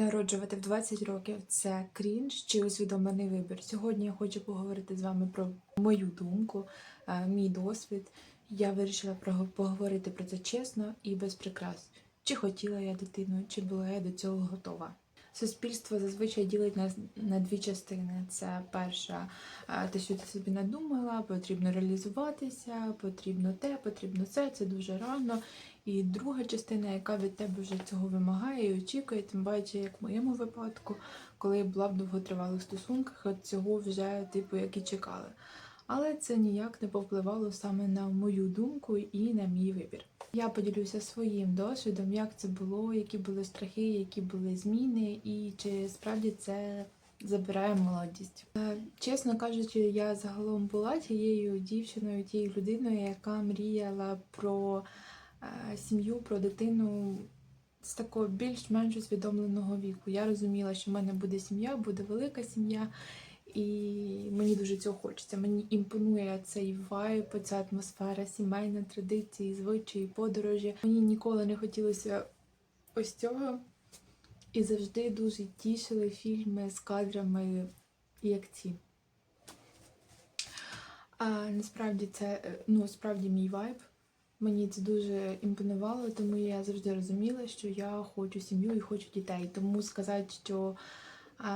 Народжувати в 20 років це крінж чи усвідомлений вибір. Сьогодні я хочу поговорити з вами про мою думку, е, мій досвід. Я вирішила поговорити про це чесно і без прикрас. Чи хотіла я дитину, чи була я до цього готова. Суспільство зазвичай ділить нас на дві частини. Це перша, е, те, що ти собі надумала, потрібно реалізуватися, потрібно те, потрібно це, це дуже рано. І друга частина, яка від тебе вже цього вимагає і очікує, тим паче, як в моєму випадку, коли я була в довготривалих стосунках, от цього вже, типу, як і чекали. Але це ніяк не повпливало саме на мою думку і на мій вибір. Я поділюся своїм досвідом, як це було, які були страхи, які були зміни, і чи справді це забирає молодість. Е, Чесно кажучи, я загалом була тією дівчиною, тією людиною, яка мріяла про сім'ю, про дитину з такого більш-менш усвідомленого віку. Я розуміла, що в мене буде сім'я, буде велика сім'я, і мені дуже цього хочеться. Мені імпонує цей вайб, ця атмосфера, сімейна традиції, звичаї, подорожі. Мені ніколи не хотілося ось цього. І завжди дуже тішили фільми з кадрами, як ці. А насправді це е, ну, справді мій вайб. Мені це дуже імпонувало, тому я завжди розуміла, що я хочу сім'ю і хочу дітей. Тому сказати, що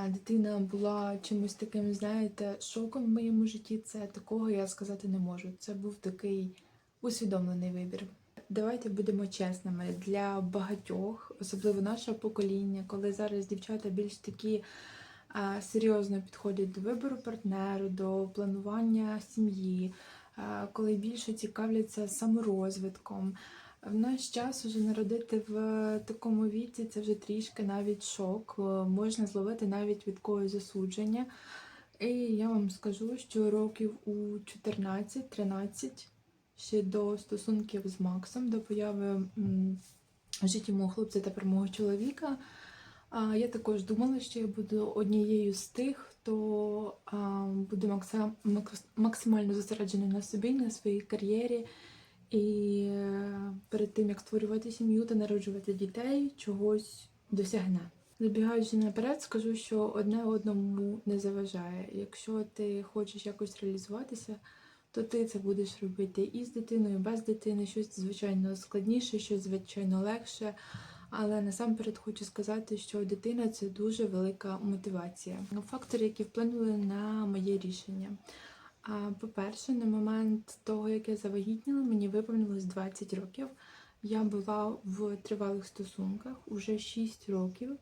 дитина була чимось таким, знаєте, шоком в моєму житті, це такого я сказати не можу. Це був такий усвідомлений вибір. Давайте будемо чесними для багатьох, особливо наше покоління, коли зараз дівчата більш такі серйозно підходять до вибору партнеру, до планування сім'ї, коли більше цікавляться саморозвитком. В наш час уже народити в такому віці це вже трішки навіть шок. Е, Можна зловити навіть від когось засудження. І я вам скажу, що років у 14-13, ще до стосунків з Максом, до появи в житті мого хлопця тепер мого чоловіка. Я також думала, що я буду однією з тих, хто буде максимально зосереджений на собі, на своїй кар'єрі. І е, перед тим, як створювати сім'ю та народжувати дітей, чогось досягне. Забігаючи наперед, скажу, що одне одному не заважає. Якщо ти хочеш якось реалізуватися, то ти це будеш робити і з дитиною, і без дитини, щось звичайно складніше, щось звичайно легше. Але насамперед хочу сказати, що дитина це дуже велика мотивація. Фактори, які вплинули на моє рішення. По-перше, на момент того, як я завагітніла, мені виповнилось 20 років. Я була в тривалих стосунках уже 6 років.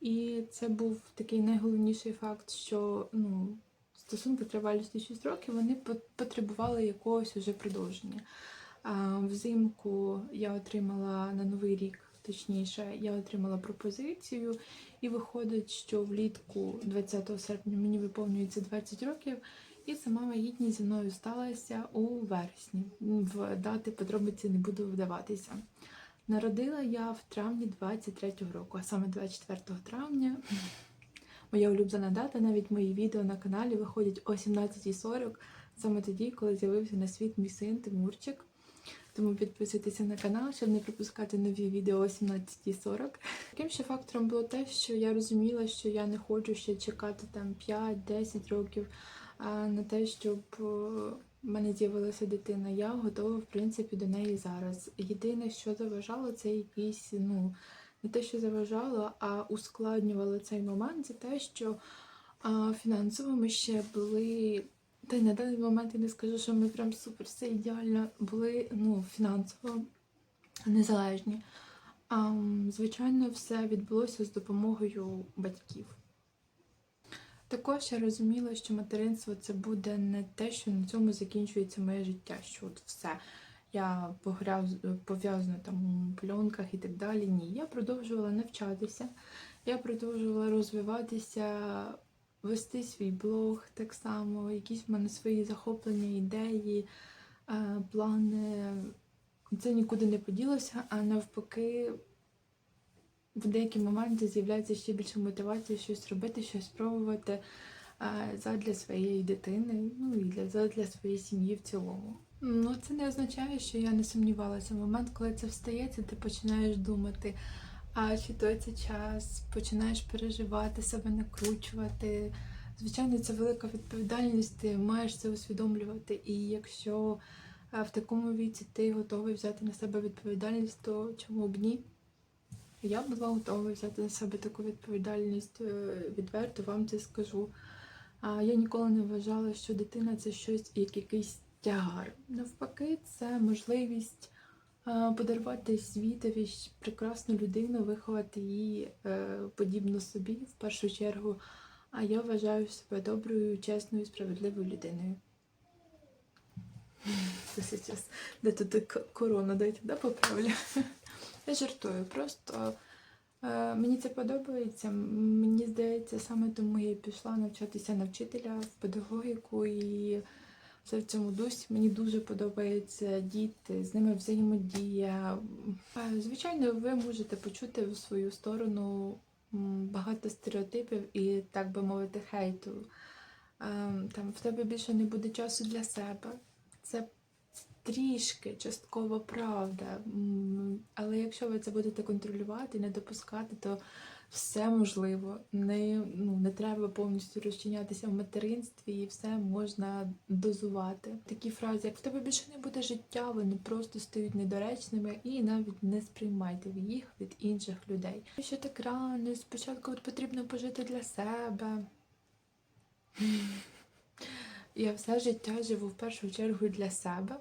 І це був такий найголовніший факт, що ну, стосунки тривалістю 6 років вони по- потребували якогось уже продовження. Взимку я отримала на новий рік, точніше, я отримала пропозицію, і виходить, що влітку, 20 серпня, мені виповнюється 20 років. І сама вагітність зі мною сталася у вересні. В дати подробиці не буду вдаватися. Народила я в травні 23-го року, а саме 24 травня. Моя улюблена дата, навіть мої відео на каналі виходять о 17.40, саме тоді, коли з'явився на світ мій син Тимурчик. Тому підписуйтеся на канал, щоб не пропускати нові відео о 17.40. Таким ще фактором було те, що я розуміла, що я не хочу ще чекати там 5-10 років на те, щоб е, в мене з'явилася дитина. Я готова, в принципі, до неї зараз. Єдине, що заважало, це якісь, ну, не те, що заважало, а ускладнювало цей момент, це те, що фінансово ми ще були. Та й на даний момент я не скажу, що ми прям супер все ідеально були ну, фінансово незалежні. А, звичайно, все відбулося з допомогою батьків. Також я розуміла, що материнство це буде не те, що на цьому закінчується моє життя, що от все. Я пов'язана там у пленках і так далі. Ні, я продовжувала навчатися, я продовжувала розвиватися, вести свій блог так само, якісь в мене свої захоплення, ідеї, е, плани. Це нікуди не поділося, а навпаки, в деякі моменти з'являється ще більше мотивації щось робити, щось спробувати е, задля своєї дитини, ну і для, задля своєї сім'ї в цілому. Ну, це не означає, що я не сумнівалася. В момент, коли це встається, ти починаєш думати, А чи той це час починаєш переживати себе, накручувати. Звичайно, це велика відповідальність, ти маєш це усвідомлювати. І якщо е, в такому віці ти готовий взяти на себе відповідальність, то чому б ні? Я була готова взяти на себе таку відповідальність. е, Відверто вам це скажу. Я ніколи не вважала, що дитина це щось як якийсь тягар. Навпаки, це можливість подарувати світові прекрасну людину, виховати її е, подібно собі в першу чергу. А я вважаю себе доброю, чесною, справедливою людиною. Це зараз, де тут корона, дайте, да, поправлю. Я жартую, просто е, мені це подобається. Мені здається, саме тому я і пішла навчатися на вчителя в педагогіку і все в цьому дусі. Мені дуже подобаються діти, з ними взаємодія. Е, Звичайно, ви можете почути в свою сторону багато стереотипів і, так би мовити, хейту. Ем, Там в тебе більше не буде часу для себе. Це трішки частково правда. Але якщо ви це будете контролювати не допускати, то все можливо. Не, ну, не треба повністю розчинятися в материнстві і все можна дозувати. Такі фрази, як в тебе більше не буде життя, вони просто стають недоречними і навіть не сприймайте їх від інших людей. Що так рано, спочатку от потрібно пожити для себе. Я все життя живу в першу чергу для себе,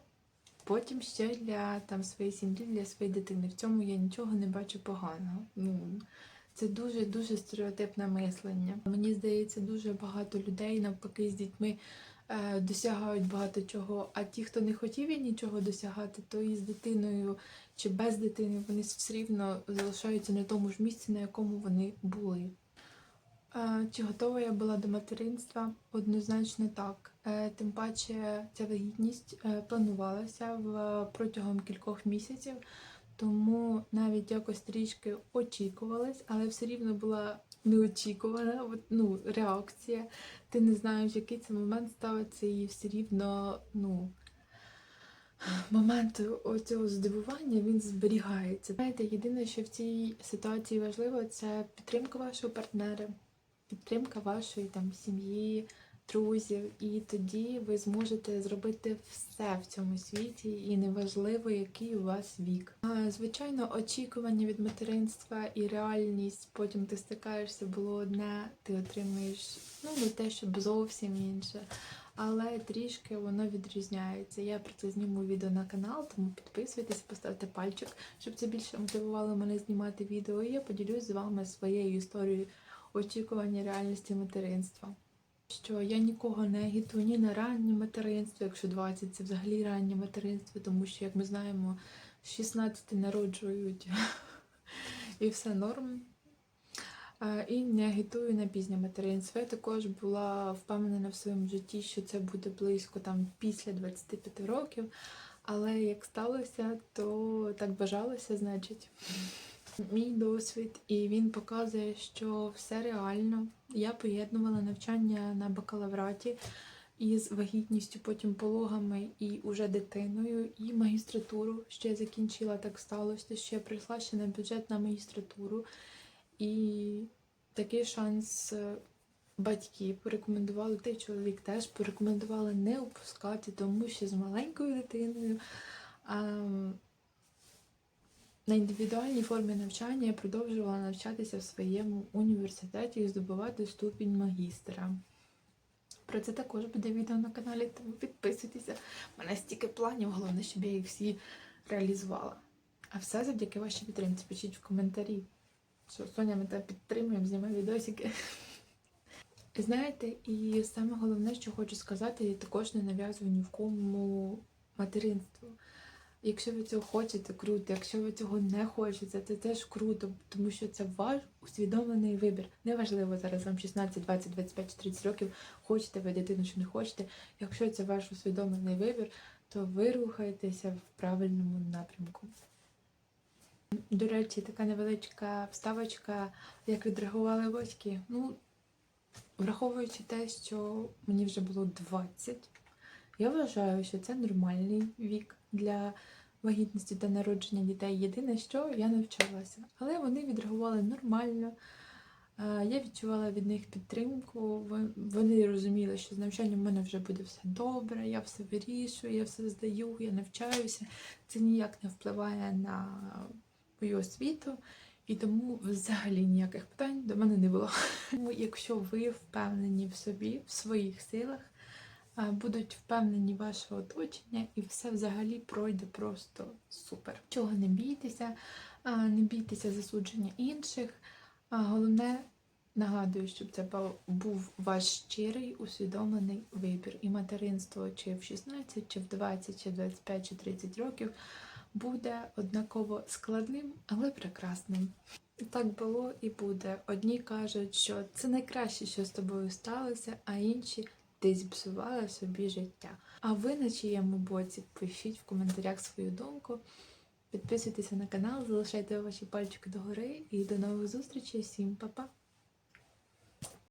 потім ще для там, своєї сім'ї, для своєї дитини. В цьому я нічого не бачу поганого. Ну, це дуже дуже стереотипне мислення. Мені здається, дуже багато людей навпаки з дітьми е, досягають багато чого. А ті, хто не хотів і нічого досягати, то і з дитиною чи без дитини вони все рівно залишаються на тому ж місці, на якому вони були. Е, Чи готова я була до материнства? Однозначно так. Е, Тим паче ця вагітність е, планувалася протягом кількох місяців, тому навіть якось трішки очікувалась, але все рівно була неочікувана ну, реакція. Ти не знаєш, який це момент ставиться, і все рівно, ну. Момент оцього здивування він зберігається. Знаєте, єдине, що в цій ситуації важливо, це підтримка вашого партнера, підтримка вашої там сім'ї, друзів, і тоді ви зможете зробити все в цьому світі, і неважливо, який у вас вік. Звичайно, очікування від материнства і реальність, потім ти стикаєшся, було одне, ти отримуєш ну не те, щоб зовсім інше. Але трішки воно відрізняється. Я про це зніму відео на канал, тому підписуйтесь, поставте пальчик, щоб це більше мотивувало мене знімати відео. І я поділюсь з вами своєю історією очікування реальності материнства. Що я нікого не агітую ні на раннє материнство, якщо 20 це взагалі раннє материнство, тому що, як ми знаємо, 16 народжують і все норм. І не агітую на пізнє материнство. Я також була впевнена в своєму житті, що це буде близько там після 25 років. Але як сталося, то так бажалося, значить. Мій досвід, і він показує, що все реально. Я поєднувала навчання на бакалавраті із вагітністю, потім пологами і уже дитиною, і магістратуру. Я закінчила, так сталося, що я прийшла ще на бюджет на магістратуру. І такий шанс е, батьки порекомендували, та й чоловік теж порекомендували не опускати, тому що з маленькою дитиною ем, на індивідуальній формі навчання я продовжувала навчатися в своєму університеті і здобувати ступінь магістра. Про це також буде відео на каналі, тому підписуйтеся. У мене стільки планів, головне, щоб я їх всі реалізувала. А все завдяки вашій підтримці. Пишіть в коментарі. Що Соня, ми тебе підтримуємо, знімай відосики. Знаєте, і саме головне, що хочу сказати, я також не нав'язую ні в кому материнство. Якщо ви цього хочете, круто. Якщо ви цього не хочете, це теж круто, тому що це ваш усвідомлений вибір. Неважливо зараз вам 16, 20, 25 чи 30 років, хочете ви дитину чи не хочете. Якщо це ваш усвідомлений вибір, то ви рухаєтеся в правильному напрямку. До речі, така невеличка вставочка, як відреагували батьки. Ну, враховуючи те, що мені вже було 20, я вважаю, що це нормальний вік для вагітності та народження дітей. Єдине, що я навчалася. Але вони відреагували нормально. Е, Я відчувала від них підтримку. Вони розуміли, що з навчанням в мене вже буде все добре, я все вирішую, я все здаю, я навчаюся. Це ніяк не впливає на мою освіту, і тому взагалі ніяких питань до мене не було. Тому, якщо ви впевнені в собі, в своїх силах, будуть впевнені ваше оточення, і все взагалі пройде просто супер. Чого не бійтеся, не бійтеся засудження інших. Головне, нагадую, щоб це був ваш щирий усвідомлений вибір. І материнство чи в 16, чи в 20, чи в 25, чи 30 років буде однаково складним, але прекрасним. Так було і буде. Одні кажуть, що це найкраще, що з тобою сталося, а інші ти псувала собі життя. А ви на чиєму боці? Пишіть в коментарях свою думку. Підписуйтеся на канал, залишайте ваші пальчики догори і до нових зустрічей. Всім па-па!